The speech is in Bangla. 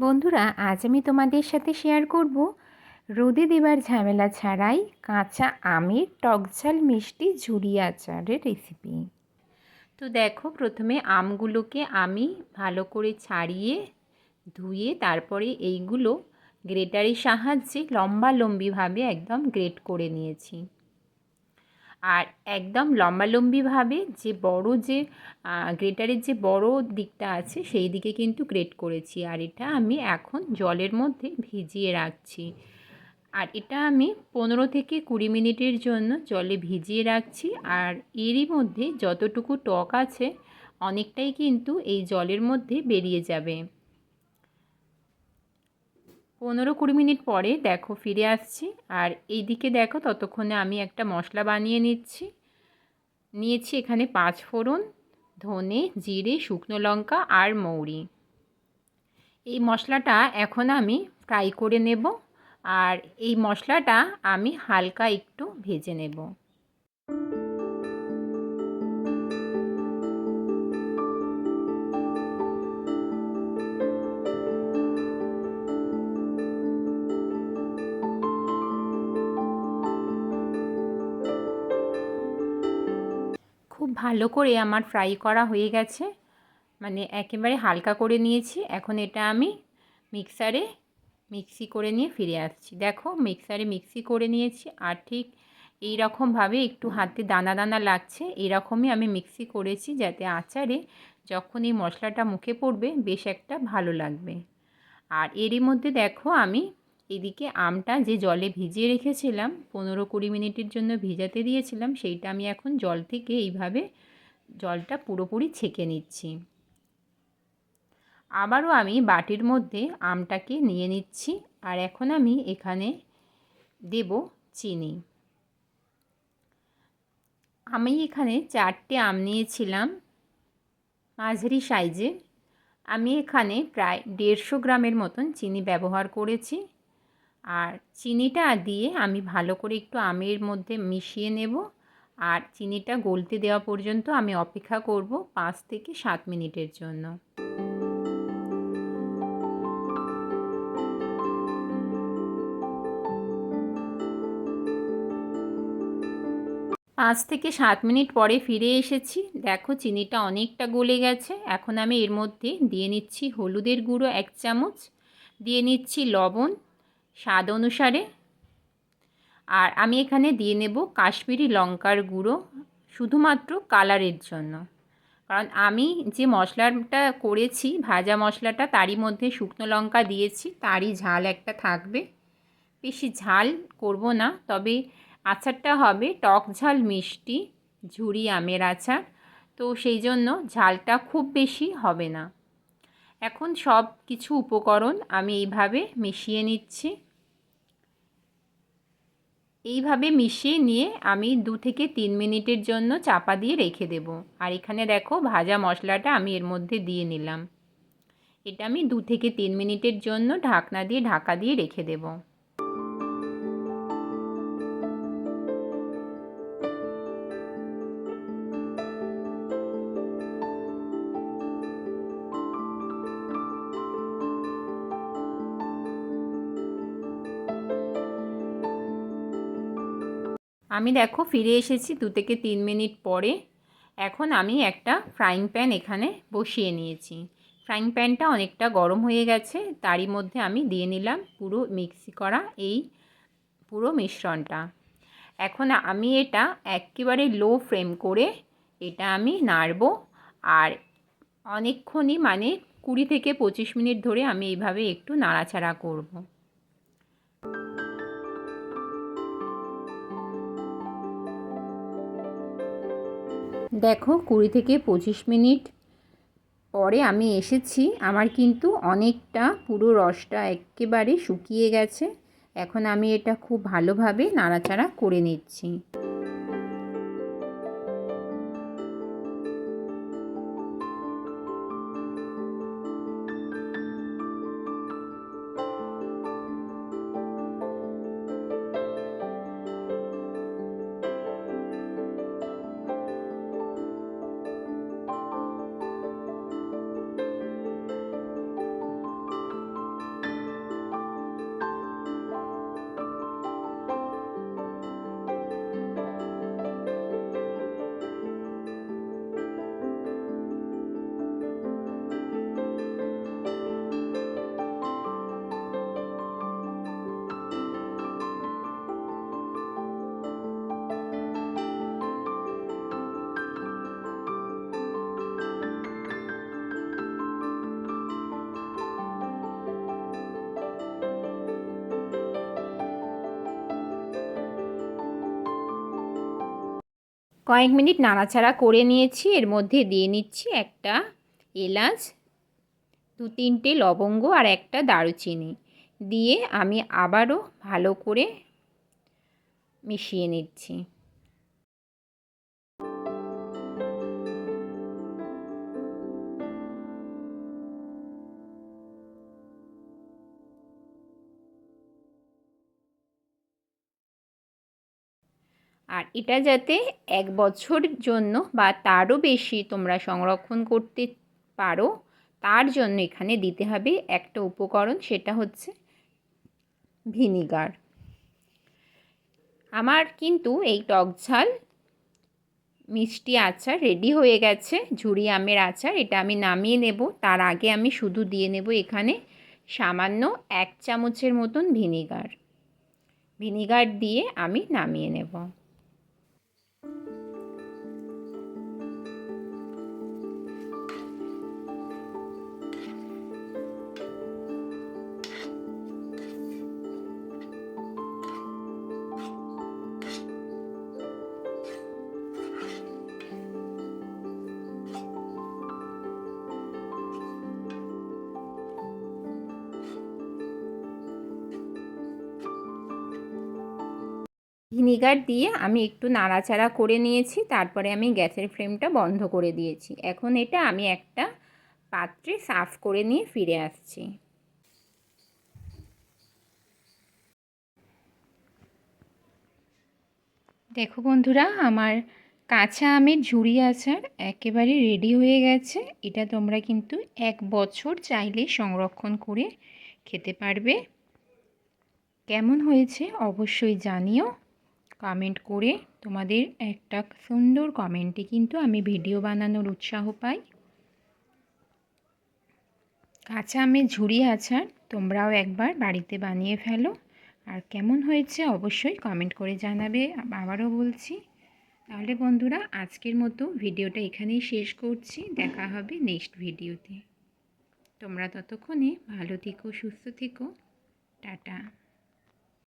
বন্ধুরা, আজ আমি তোমাদের সাথে শেয়ার করব রোদে দেবার ঝামেলা ছাড়াই কাঁচা আমের টকঝাল মিষ্টি ঝুরি আচারের রেসিপি তো দেখো, প্রথমে আমগুলোকে আমি ভালো করে ছাড়িয়ে ধুয়ে তারপরে এইগুলো গ্রেটারের সাহায্যে লম্বা লম্বিভাবে একদম গ্রেট করে নিয়েছি। আর একদম লম্বালম্বিভাবে যে বড় যে গ্রেটারের যে বড় দিকটা আছে সেই দিকে কিন্তু গ্রেট করেছি। আর এটা আমি এখন জলের মধ্যে ভিজিয়ে রাখছি। আর এটা আমি পনেরো থেকে কুড়ি মিনিটের জন্য জলে ভিজিয়ে রাখছি। আর এরই মধ্যে যতটুকু টক আছে, অনেকটাই কিন্তু এই জলের মধ্যে বেরিয়ে যাবে। পনেরো কুড়ি মিনিট পরে দেখো ফিরে আসছি। আর এই দিকে দেখো ততক্ষণে আমি একটা মশলা বানিয়ে নিচ্ছি। নিয়েছি এখানে পাঁচ ফোড়ন, ধনে, জিরে, শুকনো লঙ্কা আর মৌরি। এই মশলাটা এখন আমি ফ্রাই করে নেব। আর এই মশলাটা আমি হালকা একটু ভেজে নেব। ভালো করে আমার ফ্রাই করা হয়ে গেছে। মানে একেবারে হালকা করে নিয়েছি। এখন এটা আমি মিক্সারে মিক্সি করে নিয়ে ফিরে আসছি। দেখো মিক্সারে মিক্সি করে নিয়েছি আর ঠিক এই রকমভাবে একটু হাতে দানা দানা লাগছে, এরকমই আমি মিক্সি করেছি যাতে আচারে যখন এই মশলাটা মুখে পড়বে বেশ একটা ভালো লাগবে। আর এরই মধ্যে দেখো আমি এদিকে আমটা যে জলে ভিজিয়ে রেখেছিলাম, পনেরো কুড়ি মিনিটের জন্য ভিজাতে দিয়েছিলাম, সেইটা আমি এখন জল থেকে এইভাবে জলটা পুরোপুরি ছেঁকে নিচ্ছি। আবারও আমি বাটির মধ্যে আমটাকে নিয়ে নিচ্ছি, আর এখন আমি এখানে দেব চিনি। আমি এখানে চারটে আম নিয়েছিলাম, মাঝারি সাইজে আমি এখানে প্রায় দেড়শো গ্রামের মতন চিনি ব্যবহার করেছি। আর চিনিটা দিয়ে আমি ভালো করে একটু আমের মধ্যে মিশিয়ে নেব। আর চিনিটা গলতে দেওয়া পর্যন্ত আমি অপেক্ষা করব পাঁচ থেকে সাত মিনিটের জন্য। পাঁচ থেকে সাত মিনিট পরে ফিরে এসেছি। দেখো চিনিটা অনেকটা গলে গেছে। এখন আমি এর মধ্যে দিয়ে নিচ্ছি হলুদের গুঁড়ো এক চামচ, দিয়ে নিচ্ছি লবণ স্বাদ অনুসারে। আর আমি এখানে দিয়ে নেব কাশ্মীরি লঙ্কার গুঁড়ো, শুধুমাত্র কালারের জন্য। কারণ আমি যে মশলাটা করেছি, ভাজা মশলাটা, তারই মধ্যে শুকনো লঙ্কা দিয়েছি, তারই ঝাল একটা থাকবে। বেশি ঝাল করব না, তবে আচারটা হবে টক ঝাল মিষ্টি, ঝুরি আমের আচার। তো সেই জন্য ঝালটা খুব বেশি হবে না। এখন সব কিছু উপকরণ আমি এইভাবে মিশিয়ে নিচ্ছি। এইভাবে মিশিয়ে নিয়ে আমি দু থেকে তিন মিনিটের জন্য চাপা দিয়ে রেখে দেব। আর এখানে দেখো ভাজা মশলাটা আমি এর মধ্যে দিয়ে নিলাম। এটা আমি দু থেকে তিন মিনিটের জন্য ঢাকনা দিয়ে ঢাকা দিয়ে রেখে দেবো। আমি দেখো ফিরে এসেছি দু থেকে তিন মিনিট পরে। এখন আমি একটা ফ্রাইং প্যান এখানে বসিয়ে নিয়েছি। ফ্রাইং প্যানটা অনেকটা গরম হয়ে গেছে, তারই মধ্যে আমি দিয়ে নিলাম পুরো মিক্সি করা এই পুরো মিশ্রণটা। এখন আমি এটা একেবারে লো ফ্লেম করে এটা আমি নাড়ব আর অনেকক্ষণই মানে কুড়ি থেকে পঁচিশ মিনিট ধরে আমি এইভাবে একটু নাড়াচাড়া করব। দেখো, কুড়ি থেকে পঁচিশ মিনিট পরে আমি এসেছি। আমার কিন্তু অনেকটা পুরো রসটা একেবারে শুকিয়ে গেছে। এখন আমি এটা খুব ভালোভাবে নাড়াচাড়া করে নিচ্ছি। কয়েক মিনিট নাড়াচাড়া করে নিয়েছি, এর মধ্যে দিয়ে নিচ্ছি একটা এলাচ, দু তিনটে লবঙ্গ আর একটা দারুচিনি। দিয়ে আমি আবারও ভালো করে মিশিয়ে নিচ্ছি। আর এটা যাতে এক বছর জন্য বা তারও বেশি তোমরা সংরক্ষণ করতে পারো, তার জন্য এখানে দিতে হবে একটা উপকরণ, সেটা হচ্ছে ভিনিগার। আমার কিন্তু এই টক ঝাল মিষ্টি আচার রেডি হয়ে গেছে ঝুড়ি আমের আচার, এটা আমি নামিয়ে নেব। তার আগে আমি শুধু দিয়ে নেব এখানে সামান্য এক চামচের মতন ভিনিগার। ভিনিগার দিয়ে আমি নামিয়ে নেব। Thank you. ভিনিগার দিয়ে আমি একটু নাড়াচাড়া করে নিয়েছি, তারপরে আমি গ্যাসের ফ্লেমটা বন্ধ করে দিয়েছি। এখন এটা আমি একটা পাত্রে সাফ করে নিয়ে ফিরে আসছি। দেখো বন্ধুরা, আমার কাঁচা আমের ঝুড়ি আচার একেবারে রেডি হয়ে গেছে। এটা তোমরা কিন্তু এক বছর চাইলে সংরক্ষণ করে খেতে পারবে। কেমন হয়েছে অবশ্যই জানিও। কমেন্ট করে তোমাদের একটা সুন্দর কমেন্টে কিন্তু আমি ভিডিও বানানোর উৎসাহ পাই। কাঁচা আমের ঝুড়ি আচার তোমরাও একবার বাড়িতে বানিয়ে ফেলো। আর কেমন হয়েছে অবশ্যই কমেন্ট করে জানাবে আবারও বলছি। তাহলে বন্ধুরা, আজকের মতো ভিডিওটা এখানেই শেষ করছি। দেখা হবে নেক্সট ভিডিওতে তোমরা ততক্ষণে ভালো থেকো, সুস্থ থেকো। টাটা।